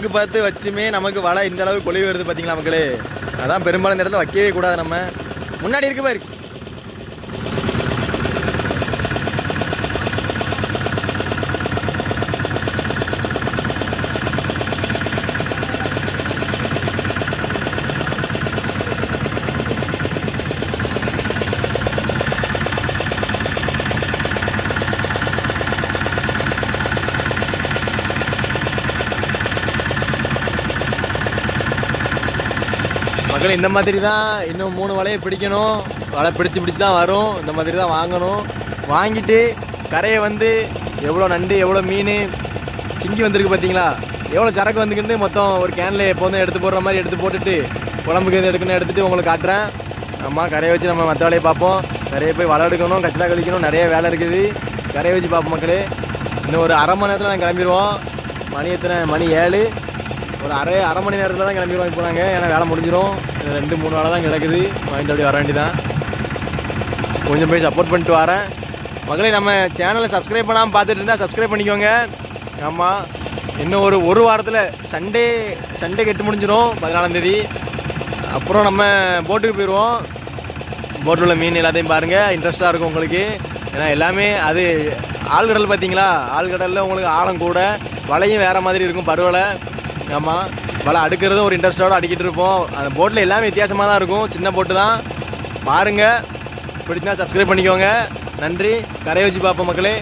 இங்கே பார்த்து வச்சுமே நமக்கு வலை இந்த அளவுக்கு கொழி வருது பார்த்தீங்களா மக்களே? அதான் பெரும்பாலும் இந்த இடத்துல வைக்கவே கூடாது நம்ம. முன்னாடி இருக்கு பாரு. மக்கள் இந்த மாதிரி தான் இன்னும் மூணு வலையை பிடிக்கணும். வலை பிடிச்சு பிடிச்சு தான் வரும். இந்த மாதிரி தான் வாங்கணும். வாங்கிட்டு கரையை வந்து எவ்வளோ நண்டு எவ்வளோ மீன் சிங்கி வந்திருக்கு பார்த்தீங்களா? எவ்வளோ சரக்கு வந்துக்கிட்டு மொத்தம் ஒரு கேனில் எப்போதும் எடுத்து போடுற மாதிரி எடுத்து போட்டுட்டு குழம்புக்கு எது எடுக்கணும் எடுத்துட்டு உங்களுக்கு காட்டுறேன். அம்மா கரையை வச்சு நம்ம மற்ற வேலையை பார்ப்போம். கரையை போய் வலை எடுக்கணும் கச்சிலா கழிக்கணும் நிறைய வேலை இருக்குது. கரையை வச்சு பார்ப்போம் மக்களே. இன்னும் ஒரு அரை மணி நேரத்தில் நாங்கள் கிளம்பிடுவோம். மணி எத்தனை? மணி ஏழு. ஒரு அரை அரை மணி நேரத்தில் தான் கிளம்பி வாங்கி போனாங்க ஏன்னா வேலை முடிஞ்சிடும் ரெண்டு மூணு நாளாக தான் கிடக்குது. வாங்கிட்டு அப்படியே வர வேண்டியதான் கொஞ்சம் போய் சப்போர்ட் பண்ணிட்டு வரேன். மகளே நம்ம சேனலை சப்ஸ்கிரைப் பண்ணாமல் பார்த்துட்டு இருந்தால் சப்ஸ்கிரைப் பண்ணிக்கோங்க. ஆமாம் இன்னும் ஒரு ஒரு வாரத்தில் சண்டே சண்டே கெட்டு முடிஞ்சிடும் பதினாலாந்தேதி அப்புறம் நம்ம போட்டுக்கு போயிடுவோம் போட்டில் உள்ள மீன் எல்லாத்தையும் பாருங்கள் இன்ட்ரெஸ்ட்டாக இருக்கும் உங்களுக்கு. ஏன்னா எல்லாமே அது ஆழ்கடல் பார்த்தீங்களா? ஆழ்கடலில் உங்களுக்கு ஆழம் கூட வலையும் வேறு மாதிரி இருக்கும் பருவலை. ஆமாம் வலை அடுக்கிறதும் ஒரு இன்ட்ரெஸ்ட்டோடு அடிக்கிட்டு இருப்போம். அந்த போட்டில் எல்லாமே வித்தியாசமாக தான் இருக்கும். சின்ன போட்டு தான். பாருங்கள் பிடிச்சா சப்ஸ்கிரைப் பண்ணிக்கோங்க. நன்றி. கரையை வச்சு பார்ப்போம் மக்களே.